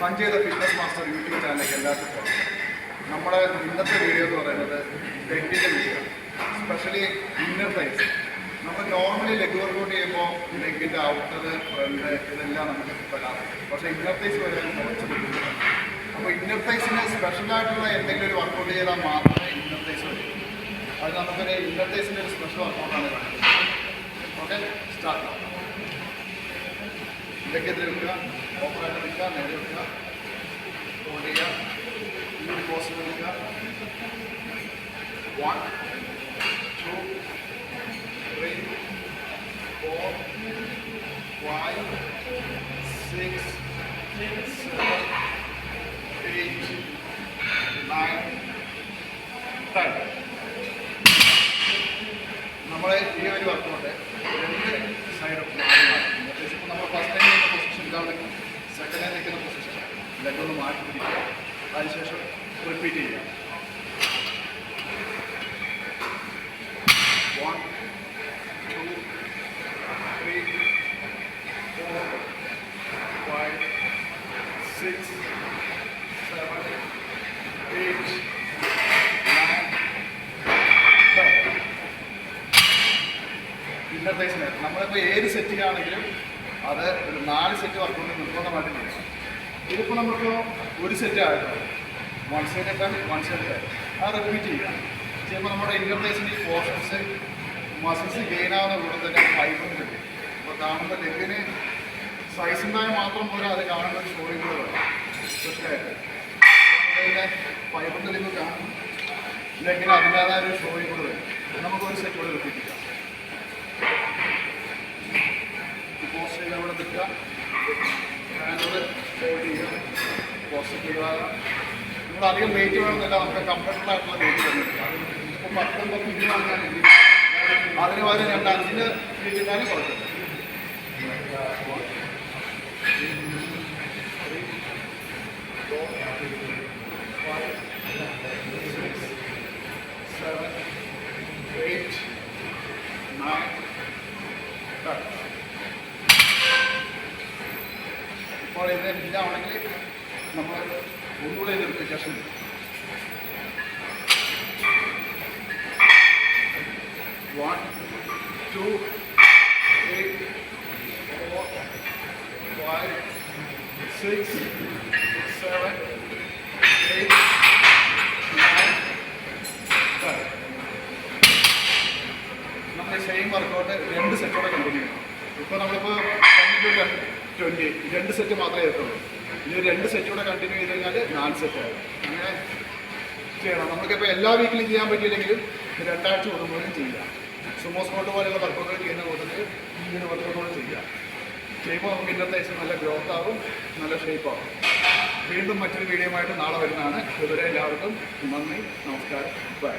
Sanjay the fitness master YouTube ചാനലിലേക്ക് എല്ലാവർക്കും സ്വാഗതം. നമ്മുടെ ഇന്നത്തെ വീഡിയോ എന്ന് പറയുന്നത് ലെഗിന്റെ വീഡിയോ സ്പെഷ്യലി ഇന്നർ സൈസ് നമ്മൾ നോർമലി ലെഗ് വർക്കൗട്ട് ചെയ്യുമ്പോൾ ലെഗിന്റെ ഔട്ടർ ഫ്രണ്ട് ഇതെല്ലാം നമുക്ക് പെടാറുണ്ട്. പക്ഷേ ഇന്നർ സൈസ് വരുന്നത് കുറച്ച് ബുദ്ധിമുട്ടാണ് അപ്പോൾ ഇന്നർ സൈസിന് സ്പെഷ്യലായിട്ടുള്ള എന്തെങ്കിലും ഒരു വർക്കൗട്ട് ചെയ്താൽ മാത്രമേ ഇന്നർ സൈസ് വരൂ. അത് നമുക്കൊരു ഇന്നർ സൈസിന്റെ ഒരു സ്പെഷ്യൽ വർക്കൗട്ടാണ് ഓക്കെ സ്റ്റാർട്ട് ആവും ഇതൊക്കെ എടുക്കുക ഓപ്പറായിട്ട് നിൽക്കുക നേരെ വെക്കുക ഹോൾഡ് ചെയ്യുക ഇങ്ങനെ പോസ്റ്റ് എടുക്കുക one two three four five six നമ്മൾ ഈ ഒരു വർക്കൗട്ട് രണ്ട് സൈഡും ഇപ്പോൾ നമ്മൾ ഫസ്റ്റ് ടൈം നിൽക്കുന്ന പൊസിഷൻ ഇതാണെങ്കിൽ സെക്കൻഡ് ടൈം നിൽക്കുന്ന പൊസിഷൻ ലെഗ് ഇന്നത്തെ സ്നേഹം നമ്മളിപ്പോൾ ഏത് സെറ്റിലാണെങ്കിലും അത് ഒരു നാല് സെറ്റ് വർക്കൗട്ട് നിർബന്ധമായിട്ട് ചെയ്യണം. ഇതിപ്പോൾ നമുക്ക് ഒരു സെറ്റ് ആയിട്ടോ? വൺ സെറ്റ് ഇട്ടാൽ വൺ സെറ്റ് അത് റിപ്പീറ്റ് ചെയ്യുക ചെയ്യുമ്പോൾ നമ്മുടെ ഇന്റർനേഷണൽ പോർഷൻസ് മസിൽസ് ഗെയിൻ ആവുന്ന കൂടെ തന്നെ ഫൈബറും കിട്ടും. അപ്പോൾ കാണുമ്പോൾ ലെഗിന് സൈസ് ഉണ്ടായാൽ മാത്രം പോലെ അത് കാണുന്ന ഒരു ഷോയും കൂടെ വേണം സ്പെഷ്യലായിട്ട് അതിന്റെ ഫൈബറിന്റെ ലിങ്ക് കാണും. ലെഗിന് അതിന്റേതായ ഒരു ഷോയും കൂടെ വരും. നമുക്ക് ഒരു സെറ്റ് കൂടെ റിപ്പീറ്റ് ചെയ്യാം. പോസ്റ്റ് ചെയ്ത് അവിടെ നിൽക്കുക. ചെയ്യുക നിങ്ങൾ അധികം വെയിറ്റ് വേണമെന്നില്ല നമുക്ക് കംഫർട്ടബിൾ ആയിട്ടുള്ള വെയിറ്റ് തന്നിട്ടില്ല ഇപ്പോൾ പത്തൊമ്പത് ഇരുപതാണെങ്കിൽ അതിന് പകരം രണ്ട് അഞ്ചിന് ഇരിക്കാനും കുഴപ്പമില്ല ഇപ്പോൾ ഇതിനെ ഇല്ലാണെങ്കിൽ നമ്മൾ ഒന്നുകൂടെ repetition one two same workout രണ്ട് സെറ്റോടെ കണ്ടിന്യൂ ചെയ്യണം. ഇപ്പോൾ നമ്മളിപ്പോൾ ട്വന്റി രണ്ട് സെറ്റ് മാത്രമേ എത്തുള്ളൂ ഇനി രണ്ട് സെറ്റ് കൂടെ കണ്ടിന്യൂ ചെയ്ത് കഴിഞ്ഞാൽ നാല് സെറ്റ് ആയിരുന്നു അങ്ങനെ ചെയ്യണം. നമുക്കിപ്പോൾ എല്ലാ വീക്കിലും ചെയ്യാൻ പറ്റിയില്ലെങ്കിലും രണ്ടാഴ്ച കൂടുമ്പോഴും ചെയ്യാം. സുമോ സ്പോട്ട് പോലെയുള്ള വർക്കൗട്ടുകൾ ചെയ്യുന്ന കൂട്ടത്തിൽ ഇങ്ങനെ ഒരു വർക്കൗട്ടുകൾ ചെയ്യാം. ചെയ്യുമ്പോൾ നമുക്ക് ഇന്നത്തെ നല്ല ഗ്രോത്ത് ആവും നല്ല ഷേപ്പ് ആവും. വീണ്ടും മറ്റൊരു വീഡിയോ ആയിട്ട് നാളെ വരുന്നതാണ്. ഇതുവരെ എല്ലാവർക്കും നന്ദി നമസ്കാരം. ബൈ